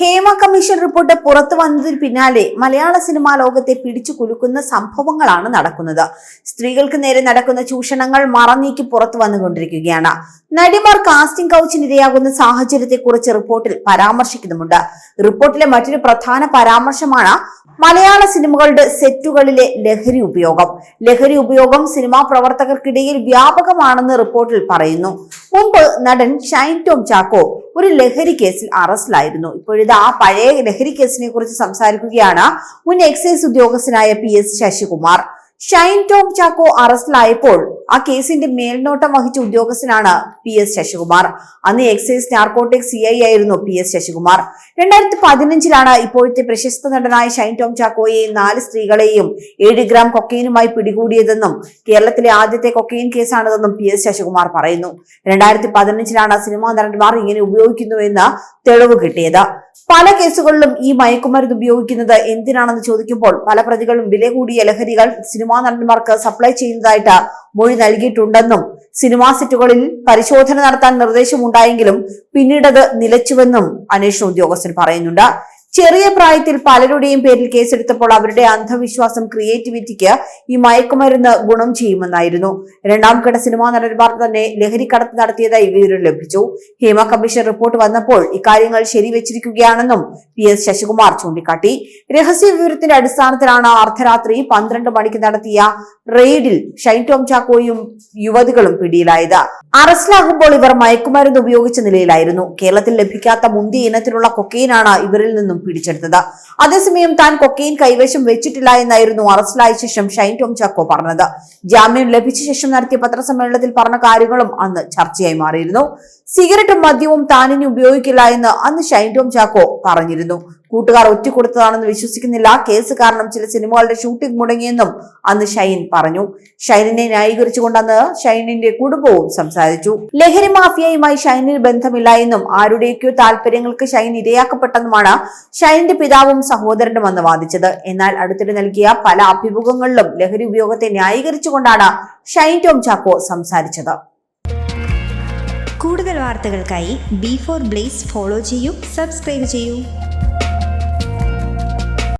Hema commission report പുറത്തു വന്നതിന് പിന്നാലെ മലയാള സിനിമാ ലോകത്തെ പിടിച്ചു കുലുക്കുന്ന സംഭവങ്ങളാണ് നടക്കുന്നത്. സ്ത്രീകൾക്ക് നേരെ നടക്കുന്ന ചൂഷണങ്ങൾ മറന്നീക്കി പുറത്തു വന്നുകൊണ്ടിരിക്കുകയാണ്. നടിമാർ കാസ്റ്റിംഗ് കൗച്ചിനിരയാകുന്ന സാഹചര്യത്തെക്കുറിച്ച് റിപ്പോർട്ടിൽ പരാമർശിക്കുന്നുമുണ്ട്. റിപ്പോർട്ടിലെ മറ്റൊരു പ്രധാന പരാമർശമാണ് മലയാള സിനിമകളുടെ സെറ്റുകളിലെ ലഹരി ഉപയോഗം. ലഹരി ഉപയോഗം സിനിമാ പ്രവർത്തകർക്കിടയിൽ വ്യാപകമാണെന്ന് റിപ്പോർട്ടിൽ പറയുന്നു. മുമ്പ് നടൻ ഷൈൻ ടോം ചാക്കോ ഒരു ലഹരി കേസിൽ അറസ്റ്റിലായിരുന്നു. ഇപ്പോഴിത് ആ പഴയ ലഹരി കേസിനെ കുറിച്ച് സംസാരിക്കുകയാണ് മുൻ എക്സൈസ് ഉദ്യോഗസ്ഥനായ പി എസ് ശശികുമാർ. ഷൈൻ ടോം ചാക്കോ അറസ്റ്റിലായപ്പോൾ ആ കേസിന്റെ മേൽനോട്ടം വഹിച്ച ഉദ്യോഗസ്ഥനാണ് പി എസ് ശശികുമാർ. അന്ന് എക്സൈസ് നാർക്കോട്ടിക് സി ഐ ആയിരുന്നു പി എസ് ശശികുമാർ. രണ്ടായിരത്തി പതിനഞ്ചിലാണ് ഇപ്പോഴത്തെ പ്രശസ്ത നടനായ ഷൈൻ ടോം ചാക്കോയെയും നാല് സ്ത്രീകളെയും ഏഴ് ഗ്രാം കൊക്കൈനുമായി പിടികൂടിയതെന്നും കേരളത്തിലെ ആദ്യത്തെ കൊക്കൈൻ കേസാണിതെന്നും പി എസ് ശശികുമാർ പറയുന്നു. രണ്ടായിരത്തി പതിനഞ്ചിലാണ് സിനിമാ നടന്മാർ ഇങ്ങനെ ഉപയോഗിക്കുന്നുവെന്ന് തെളിവ് കിട്ടിയത്. പല കേസുകളിലും ഈ മയക്കുമരുന്ന് ഉപയോഗിക്കുന്നത് എന്തിനാണെന്ന് ചോദിക്കുമ്പോൾ പല പ്രതികളും വില കൂടിയ ലഹരികൾ സിനിമാ നടന്മാർക്ക് സപ്ലൈ ചെയ്യുന്നതായിട്ട് മൊഴി നൽകിയിട്ടുണ്ടെന്നും സിനിമാ സെറ്റുകളിൽ പരിശോധന നടത്താൻ നിർദ്ദേശമുണ്ടായെങ്കിലും പിന്നീടത് നിലച്ചുവെന്നും അന്വേഷണ ഉദ്യോഗസ്ഥൻ പറയുന്നുണ്ട്. ചെറിയ പ്രായത്തിൽ പലരുടെയും പേരിൽ കേസെടുത്തപ്പോൾ അവരുടെ അന്ധവിശ്വാസം ക്രിയേറ്റിവിറ്റിക്ക് ഈ മയക്കുമരുന്ന് ഗുണം ചെയ്യുമെന്നായിരുന്നു. രണ്ടാം ഘട്ട സിനിമാ നടന്മാർ തന്നെ ലഹരിക്കടത്ത് നടത്തിയതായി വിവരം ലഭിച്ചു. ഹേമ കമ്മീഷൻ റിപ്പോർട്ട് വന്നപ്പോൾ ഇക്കാര്യങ്ങൾ ശരിവെച്ചിരിക്കുകയാണെന്നും പി എസ് ശശികുമാർ ചൂണ്ടിക്കാട്ടി. രഹസ്യ വിവരത്തിന്റെ അടിസ്ഥാനത്തിലാണ് അർദ്ധരാത്രി പന്ത്രണ്ട് മണിക്ക് നടത്തിയ റെയ്ഡിൽ ഷൈൻ ടോം ചാക്കോയും യുവതികളും പിടിയിലായത്. അറസ്റ്റിലാകുമ്പോൾ ഇവർ മയക്കുമരുന്ന് ഉപയോഗിച്ച നിലയിലായിരുന്നു. കേരളത്തിൽ ലഭിക്കാത്ത മുന്തിയ ഇനത്തിലുള്ള കൊക്കെയിനാണ് ഇവരിൽ നിന്നും പിടിച്ചെടുത്തത്. അതേസമയം താൻ കൊക്കെയിൻ കൈവശം വെച്ചിട്ടില്ല എന്നായിരുന്നു അറസ്റ്റിലായ ശേഷം ഷൈൻ ടോം ചാക്കോ പറഞ്ഞത്. ജാമ്യം ലഭിച്ച ശേഷം നടത്തിയ പത്രസമ്മേളനത്തിൽ പറഞ്ഞ കാര്യങ്ങളും അന്ന് ചർച്ചയായി മാറിയിരുന്നു. സിഗരറ്റും മദ്യവും താനിനി ഉപയോഗിക്കില്ല എന്ന് അന്ന് ഷൈൻ ടോം ചാക്കോ പറഞ്ഞിരുന്നു. കൂട്ടുകാർ ഒറ്റക്കൊടുത്തതാണെന്ന് വിശ്വസിക്കുന്നില്ല. കേസ് കാരണം ചില സിനിമകളുടെ ഷൂട്ടിംഗ് മുടങ്ങിയെന്നും അന്ന് ഷൈൻ പറഞ്ഞു. ഷൈനിനെ ന്യായീകരിച്ചുകൊണ്ട് അന്ന് ഷൈനിന്റെ കുടുംബവും സംസാരിച്ചു. ലഹരി മാഫിയയുമായി ഷൈനിന് ബന്ധമില്ല എന്നും ആരുടെയൊക്കെയോ താല്പര്യങ്ങൾക്ക് ഷൈൻ ഇരയാക്കപ്പെട്ടെന്നുമാണ് ഷൈനിന്റെ പിതാവും സഹോദരനും അന്ന് വാദിച്ചത്. എന്നാൽ അടുത്തിടെ നൽകിയ പല അഭിമുഖങ്ങളിലും ലഹരി ഉപയോഗത്തെ ന്യായീകരിച്ചുകൊണ്ടാണ് ഷൈൻ ടോം ചാക്കോ സംസാരിച്ചത്. കൂടുതൽ വാർത്തകൾക്കായി ബി ഫോർ ബ്ലേസ് ഫോളോ ചെയ്യൂ സബ്സ്ക്രൈബ് ചെയ്യൂ.